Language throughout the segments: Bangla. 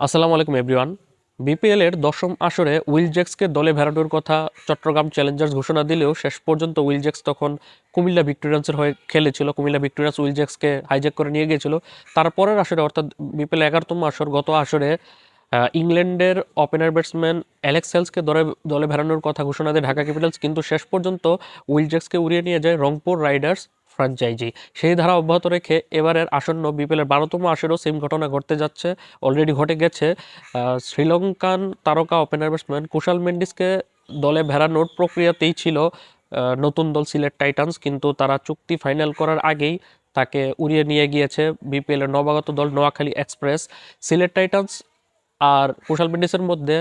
আসসালামু আলাইকুম এভরিওয়ান বিপিএল এর দশম আসরে উইল জ্যাক্সকে দলে ভেড়ানোর কথা চট্টগ্রাম চ্যালেঞ্জার্স ঘোষণা দিলেও শেষ পর্যন্ত উইল জ্যাক্স তখন কুমিল্লা ভিক্টোরিয়ান্সের হয়ে খেলেছিল। কুমিল্লা ভিক্টোরিয়ান্স উইল জ্যাক্সকে হাইজ্যাক করে নিয়ে গিয়েছিল। তারপরের আসরে, অর্থাৎ বিপিএল এগারোতম আসর গত আসরে ইংল্যান্ডের ওপেনার ব্যাটসম্যান অ্যালেক্স সেলসকে দলে দলে ভেড়ানোর কথা ঘোষণা দেয় ঢাকা ক্যাপিটালস কিন্তু শেষ পর্যন্ত উইল জ্যাক্সকে উড়িয়ে নিয়ে যায় রংপুর রাইডার্স ফ্র্যাঞ্চাইজি সেই ধারা অব্যাহত রেখে এবারের আসন্ন বিপিএলের বারোতম আসরেও সেম ঘটনা ঘটতে যাচ্ছে, অলরেডি ঘটে গেছে। শ্রীলঙ্কান তারকা ওপেনার ব্যাটসম্যান কুশাল মেন্ডিসকে দলে ভেড়ানোর প্রক্রিয়াতেই ছিল নতুন দল সিলেট টাইটান্স, কিন্তু তারা চুক্তি ফাইনাল করার আগেই তাকে উড়িয়ে নিয়ে গিয়েছে বিপিএলের নবাগত দল নোয়াখালী এক্সপ্রেস। সিলেট টাইটান্স আর কুশাল মেন্ডিসের মধ্যে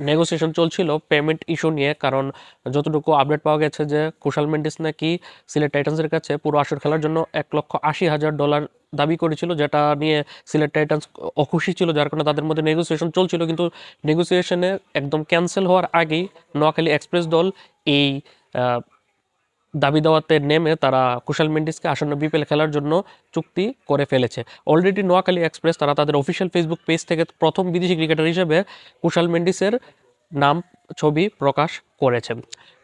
নেগোসিয়েশন চলছিল পেমেন্ট ইস্যু নিয়ে, কারণ যতটুকু আপডেট পাওয়া গেছে যে কুশাল মেন্ডিস নাকি সিলেট টাইটান্সের কাছে পুরো আসর খেলার জন্য এক লক্ষ আশি হাজার ডলার দাবি করেছিল, যেটা নিয়ে সিলেট টাইটান্স অখুশি ছিল, যার কারণে তাদের মধ্যে নেগোসিয়েশন চলছিল। কিন্তু নেগোসিয়েশনে একদম ক্যান্সেল হওয়ার আগেই নোয়াখালী এক্সপ্রেস দল এই দাবি দেওয়াতে নেমে তারা কুশাল মেন্ডিসকে আসন্ন বিপিএল খেলার জন্য চুক্তি করে ফেলেছে। অলরেডি নোয়াখালী এক্সপ্রেস তারা তাদের অফিসিয়াল ফেসবুক পেজ থেকে প্রথম বিদেশি ক্রিকেটার হিসেবে কুশাল মেন্ডিসের নাম, ছবি প্রকাশ করেছে।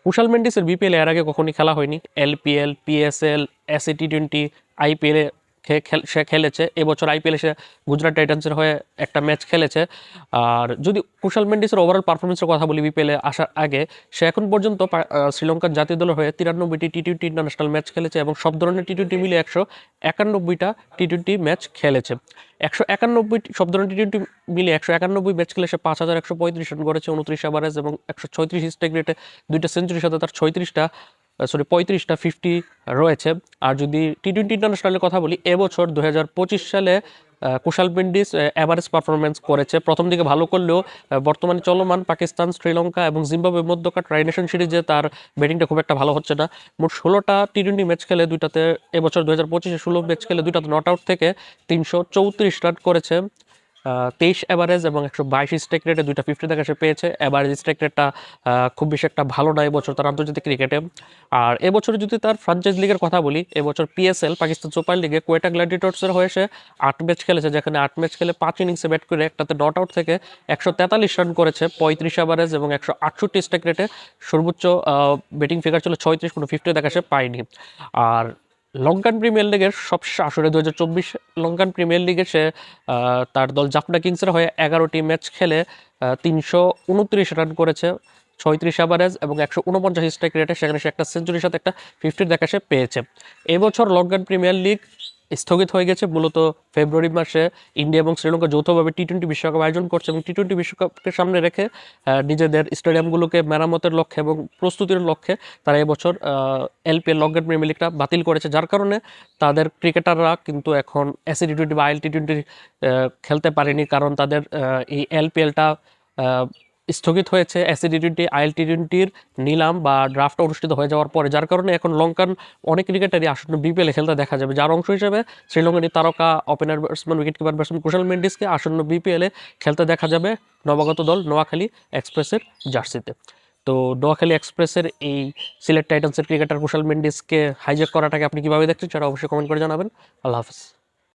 কুশাল মেন্ডিসের বিপিএল এর আগে কখনই খেলা হয়নি। LPL PSL SA T twenty আইপিএলে সে খেলেছে। এবছর আইপিএলে সে গুজরাট টাইটান্সের হয়ে একটা ম্যাচ খেলেছে। আর যদি কুশাল মেন্ডিসের ওভারঅল পারফরমেন্সের কথা বলি বিপিএলে আসার আগে, সে এখন পর্যন্ত শ্রীলঙ্কার জাতীয় দলের হয়ে তিরানব্বইটি টি টোয়েন্টি ইন্টারন্যাশনাল ম্যাচ খেলেছে এবং সব ধরনের টি টোয়েন্টি মিলে একশো একানব্বইটা টি টোয়েন্টি ম্যাচ খেলেছে। একশো একানব্বই সব ধরনের টি টোয়েন্টি মিলে একশো একানব্বই ম্যাচ খেলে সে পাঁচ হাজার একশো পঁয়ত্রিশ রান করেছে, উনত্রিশ ওভারেজ এবং একশো ছয়ত্রিশ স্ট্রাইক রেটে দুইটা সেঞ্চুরির সাথে তার ছয়ত্রিশটা সরি পঁয়ত্রিশটা ফিফটি রয়েছে। আর যদি টি টোয়েন্টি ইন্টারন্যাশনালের কথা বলি, এবছর দু হাজার পঁচিশ সালে কুশাল মেন্ডিস অ্যাভারেজ পারফরমেন্স করেছে। প্রথম দিকে ভালো করলেও বর্তমানে চলমান পাকিস্তান, শ্রীলঙ্কা এবং জিম্বাবুয়ের মধ্যকার ট্রাইনেশন সিরিজে তার ব্যাটিংটা খুব একটা ভালো হচ্ছে না। মোট ষোলোটা টি টোয়েন্টি ম্যাচ খেলে দুইটাতে, এবছর দু হাজার পঁচিশে ষোলো ম্যাচ খেলে দুইটাতে নট আউট থেকে তিনশো চৌত্রিশ রান করেছে। তেইশ অ্যাভারেজ এবং একশো বাইশ স্ট্রাইক রেটে দুইটা ফিফটি দেখা সে পেয়েছে। অ্যাভারেজ স্ট্রাইক রেটটা খুব বেশি একটা ভালো নয় এবছর তার আন্তর্জাতিক ক্রিকেটে আর এবছর যদি তার ফ্রাঞ্চাইজ লিগের কথা বলি, এবছর পিএসএল পাকিস্তান সুপার লিগে কোয়েটা গ্ল্যাডিটর্সের হয়ে সে আট ম্যাচ খেলেছে, যেখানে আট ম্যাচ খেলে পাঁচ ইনিংসে ব্যাট করে একটাতে নট আউট থেকে একশো তেতাল্লিশ রান করেছে, পঁয়ত্রিশ অ্যাভারেজ এবং একশো আটষট্টি স্ট্রাইক রেটে সর্বোচ্চ ব্যাটিং ফিগার ছিল ছয়ত্রিশ, কোনো ফিফটি দেখা সে পায়নি। আর লঙ্কান প্রিমিয়ার লিগের সবশেষ আসরে দু হাজার চব্বিশ লঙ্কান প্রিমিয়ার লিগে সে তার দল জাফনা কিংসের হয়ে এগারোটি ম্যাচ খেলে তিনশো উনত্রিশ রান করেছে, ছয়ত্রিশ অ্যাভারেজ এবং একশো উনপঞ্চাশ স্ট্রাইক রেটে সেখানে সে একটা সেঞ্চুরির সাথে একটা ফিফটির দেখা সে পেয়েছে। এবছর লঙ্কান প্রিমিয়ার লিগ স্থগিত হয়ে গেছে মূলত ফেব্রুয়ারি মাসে ইন্ডিয়া এবং শ্রীলঙ্কা যৌথভাবে টি টোয়েন্টি বিশ্বকাপ আয়োজন করছে এবং টি টোয়েন্টি বিশ্বকাপকে সামনে রেখে নিজেদের স্টেডিয়ামগুলোকে মেরামতের লক্ষ্যে এবং প্রস্তুতির লক্ষ্যে তারা এবছর এলপিএল লঙ্কান প্রিমিয়ার লিগটা বাতিল করেছে। যার কারণে তাদের ক্রিকেটাররা কিন্তু এখন এসি টি টোয়েন্টি বা আইএল টি টোয়েন্টি খেলতে পারেনি। কারণ তাদের এই এলপিএলটা স্থগিত হয়েছে এসি টোয়েন্টি আইএল টি টোয়েন্টির নিলাম বা ড্রাফট অনুষ্ঠিত হয়ে যাওয়ার পরে, যার কারণে এখন লঙ্কান অনেক ক্রিকেটারই আসন্ন বিপিএলে খেলতে দেখা যাবে। যার অংশ হিসেবে শ্রীলঙ্কার তারকা opener batsman wicket keeper batsman Kusal মেন্ডিসকে আসন্ন বিপিএলে খেলতে দেখা যাবে নবাগত দল নোয়াখালী এক্সপ্রেসের জার্সিতে। তো নোয়াখালী এক্সপ্রেসের এই সিলেট টাইটান্সের ক্রিকেটার কুশল মেন্ডিসকে হাইজ্যাক করাটাকে আপনি কীভাবে দেখছেন সেটা অবশ্যই কমেন্ট করে জানাবেন। আল্লাহ হাফিজ।